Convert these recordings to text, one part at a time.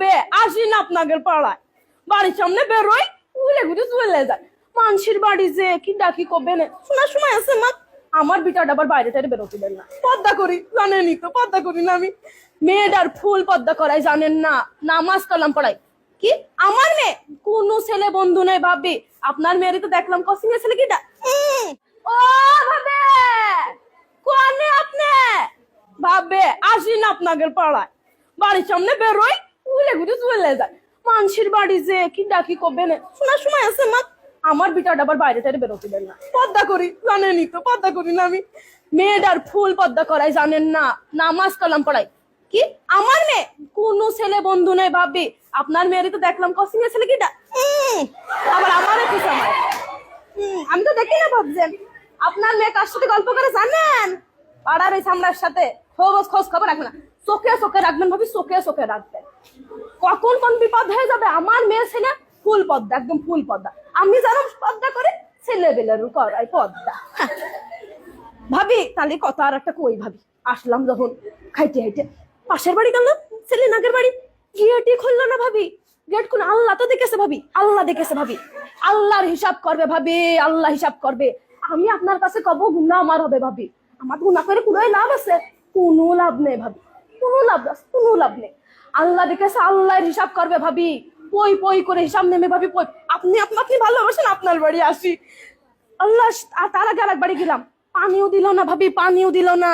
ভাবে আসি না আপনাদের পাড়ায়। বাড়ির সামনে বেরোই, উলে ঘুরে চলে যায়। মানুষের বাড়ি যে, কি ডাকি কবে না। শোনার সময় আছে মা। আমার বিটাটা আবার বাইরে টাইরে বেরোতে দেন না। পদ্মা করি জানেনই তো, পদ্মা করি না আমি। মেয়েটার ফুল পদ্মা করাই জানেন না। নামাজ কালাম পড়াই কি? আমার মেয়ে? কোন ছেলে বন্ধু নেই ভাবি। আপনার মেয়েরই তো দেখলাম কসিং ছেলে কি ও ভাবে! কোনে আপনি? ভাবে, আসি না আপনাদের পাড়ায়। বাড়ির সামনে বেরোই উলে ঘুরে চলে যায়। মানুষের বাড়ি যে, কি ডাকি কবে না। শোনার সময় আছে মা। আমার বিটাটা আবার বাইরে টাইরে বেরোতে দেন না। পদ্মা করি জানেনই তো, পদ্মা করি না আমি। মেয়েটার ফুল পদ্মা করাই জানেন না, নামাজ কালাম পড়াই কি? আমার মেয়ে? কোন ছেলে বন্ধু নেই, ভাবি। আপনার মেয়েরই তো দেখলাম কসিং ছেলে কিটা? আবার আমারও কি সময়? আমি তো দেখি না ভাবছেন। আপনার মেয়ে কার সাথে গল্প করে জানেন? পাড়ার ওই সামলার সাথে। খোঁজ খোঁজ, খবর রাখবেন না। চোখে চোখে রাখবেন, ভাবি, চোখে চোখে রাখবেন। কখন কোন বিপদ হয়ে যাবে, আমার মেয়ে ছেলে ফুল পদ্মা, একদম ফুল পদ্মা। আমি যেন পদ্মা করে ছেলে বেলের করাই পদ্মা। ভাবি, তাহলে কত আর একটা কই ভাবি? আসলাম যখন, খাইতে খাইতে। পাশের বাড়ি গেলাম ছেলে নাগের বাড়ি। গিয়েটি খুললো না ভাবি। গেট খুলে আল্লাহ তো দেখেছে ভাবি, আল্লাহ দেখেছে ভাবি। আল্লাহর হিসাব করবে ভাবি, আল্লাহ হিসাব করবে। আমি আপনার কাছে কব গুণা আমার হবে ভাবি। আমার গুণা করে কোনো লাভ আছে, কোনো লাভ নেই ভাবি। কোনো লাভ কোনো লাভ নেই। আল্লাহ দেখেছে, আল্লাহর হিসাব করবে ভাবি। পই পই করে হিসাব নেমে ভাবি, পই। আপনি আপনি ভালোবাসেন আপনার বাড়ি আসি। আল্লাহ আর তার আগে আরেক বাড়ি গেলাম। পানিও দিল না ভাবি, পানিও দিল না।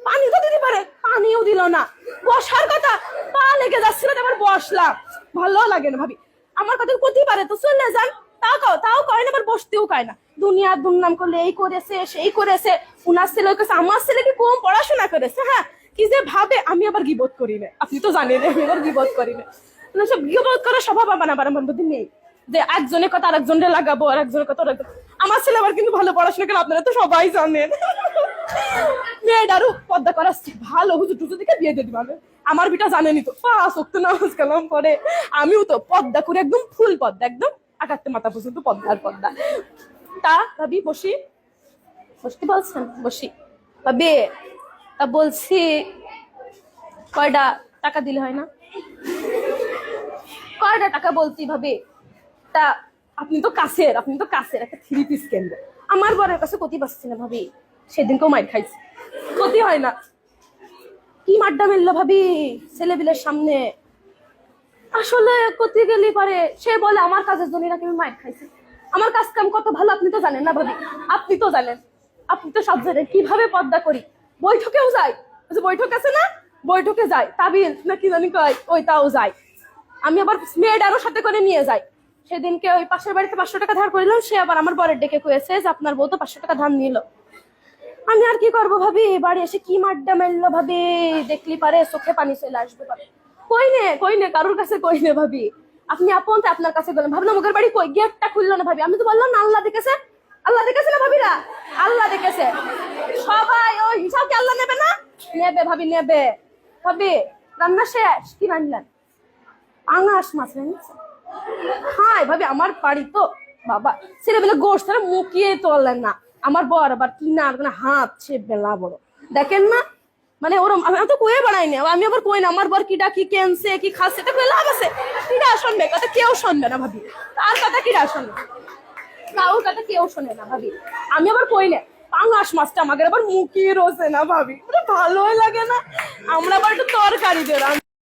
পানি তো দিতে পারে, পানিও দিল না। বসার কথা, পা লেগে যাচ্ছিল এবার বসলাম। ভালো লাগে না ভাবি। আমার কথা করতেই পারে, তো চলে যান। তাও কও, তাও কয় না আবার বসতেও কয় না। দুনিয়ার দুর্নাম করলে এই করেছে, সেই করেছে। উনার ছেলে আমার ছেলে কি কম পড়াশোনা করেছে হ্যাঁ? কি যে ভাবে আমি আবার গিবোধ করি না? আপনি তো জানেন আমি আবার গিবোধ করি না। মানে সব গিবোধ করার স্বভাব আমার আবার আমার মধ্যে নেই। যে একজনের কথা আরেকজনের লাগাবো আর একজনের কথা আমার ছেলে আবার কিন্তু ভালো পড়াশোনা করে, আপনারা তো সবাই জানেন। মেয়েটারও পদ্মা করাচ্ছে ভালো হুজুর টুজুর দিকে বিয়ে দিয়ে দিবে আমার বিটা জানেনি তো। পাঁচ নামাজ কালাম পরে আমিও তো পদ্মা করে একদম ফুল পদ্মা, একদম আকাত্তে মাথা পর্যন্ত পদ্মার পদ্মা। তা, ভাবি, বসি। বসতে বলছেন? বসি। ভাবি তা বলছি কয়টা টাকা দিলে হয় না? কয়টা টাকা বলছি ভাবি? তা আপনি তো কাছের, আপনি তো কাছের একটা থ্রি পিস কেন্দ্র আমার বরের কাছে ক্ষতি পাচ্ছি না ভাবি। সেদিনকেও মাইর খাইছি। ক্ষতি হয় না। কি মাড্ডা মেললো ভাবি ছেলেবিলের সামনে? আসলে ক্ষতি গেলি পারে। সে বলে, আমার কাজের জন্য নাকি আমি মাইর খাইছি। আমার কাজ কাম কত ভালো আপনি তো জানেন না ভাবি? আপনি তো জানেন। আপনি তো সব জানেন কীভাবে পদ্মা করি? বৈঠকেও যাই ওই বৈঠক আছে না? বৈঠকে যাই তাবিল না কি জানি কয়? ওইটাও যাই আমি আবার মেয়েটারও সাথে করে নিয়ে যাই। সেদিনকে ওই পাশের বাড়িতে পাঁচশো টাকা ধার করিলাম, সে আবার আমার বরের ডেকে কয়েছে যে আপনার বউ তো পাঁচশো টাকা ধার নিল। আমি আর কি করব ভাবি? বাড়ি এসে কি মাড্ডা মারলো ভাবি? দেখলি পারে চোখে পানি চলে আসবে পারে। কই নে কই নে, কারোর কাছে কই নে ভাবি? আপনি আপন তো আপনার কাছে গেলেন ভাবলাম ওদের বাড়ি কই? গেটটা খুললো না ভাবি। আমি তো বললাম না আল্লাহ দেখেছে আল্লাহ দেখেছে না ভাবিরা? আল্লাহ দেখেছে। সবাই ওই হিসাব কি আল্লাহ নেবে না? নেবে ভাবি নেবে। ভাবি, রান্না শেষ? কি রান্নলেন আঙাস মাছ রান্নাছেন হ্যাঁ ভাবি, আমার বাড়ি তো বাবা, ছেলেবেলে গোশ তারা মুখিয়ে তোলেন না। আমার বর আবার কিনার মানে হাত সে বেলা বড় দেখেন না? মানে ওরম, আমি তো কয়ে বাড়াই না, আমি আবার কই না, আমার বর কিটা কি কেনছে, কি খাচ্ছে, এটা কয়ে লাভ আছে। কিটা শুনবে? কথা কেউ শুনবে না ভাবি। তার কথা কিটা শুনবে? কাউর কথা কেউ শোনে না, ভাবি। আমি আবার কই না? পাঙাশ মাছটা আমাকে আবার মুখিয়ে রোজে না, ভাবি। ভালোই লাগে না। আমরা আবার একটু তরকারি দিলাম।